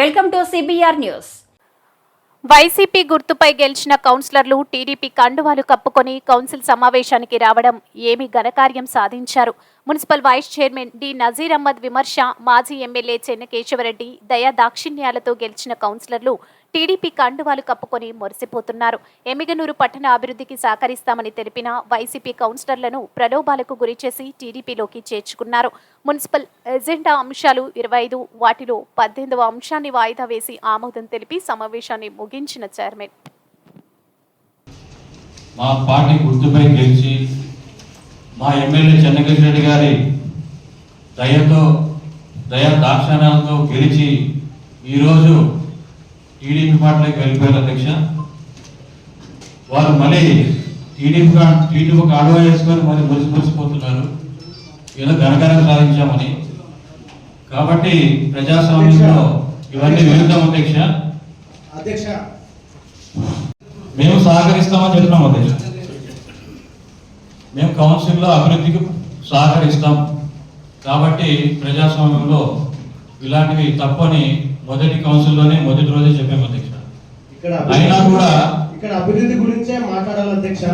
Welcome to CBR news YCP గుర్తుపై గెలిచిన కౌన్సిలర్లు టీడీపీ కండువాలు కప్పుకొని కౌన్సిల్ సమావేశానికి రావడం ఏమి ఘనకార్యం సాధించారు? Municipal vice chairman D Nazeer Ahmed విమర్శ మాజీ ఎమ్మెల్యే చెన్నకేశవరెడ్డి దయా దాక్షిణ్యాలతో గెలిచిన కౌన్సిలర్లు టీడీపీ కండువాలు కప్పుకొని మురిసిపోతున్నారు. ఎమిగనూరు పట్టణ అభివృద్ధికి సహకరిస్తామని తెలిపిన వైసీపీ కౌన్సిలర్లను ప్రలోభాలకు గురిచేసి టీడీపీలోకి చేర్చుకున్నారు. మున్సిపల్ ఎజెండా అంశాలు ఇరవై ఐదు వాటిలో పద్దెనిమిదవ అంశాన్ని వాయిదా వేసి ఆమోదం తెలిపి సమావేశాన్ని ముగించిన చైర్మన్. మా పార్టీ గుర్తుపై గెలిచి మా ఎమ్మెల్యే చెన్నకేశ్వర రెడ్డి గారి దయతో దయా దాక్షాణాలతో గెలిచి ఈరోజు టీడీపీ పార్టీలోకి వెళ్ళిపోయారు అధ్యక్ష. వారు మళ్ళీ టీడీపీ టీడీపీకి అడవ వేసుకొని మరి మురిసి మురిసిపోతున్నారు ఏదో ఘనఘనం సాధించామని. కాబట్టి ప్రజాస్వామ్యంలో ఇవన్నీ విరుద్ధం అధ్యక్ష. అధ్యక్ష. మేము సహకరిస్తామని చెప్తున్నాం అధ్యక్ష. మేము కౌన్సిల్లో అభివృద్ధికి సహకరిస్తాం. కాబట్టి ప్రజాస్వామ్యంలో ఇలాంటివి తప్పని మొదటి కౌన్సిల్లోనే మొదటి రోజే చెప్పాము అధ్యక్ష. ఇక్కడ అయినా కూడా ఇక్కడ అభివృద్ధి గురించే మాట్లాడాలి అధ్యక్ష.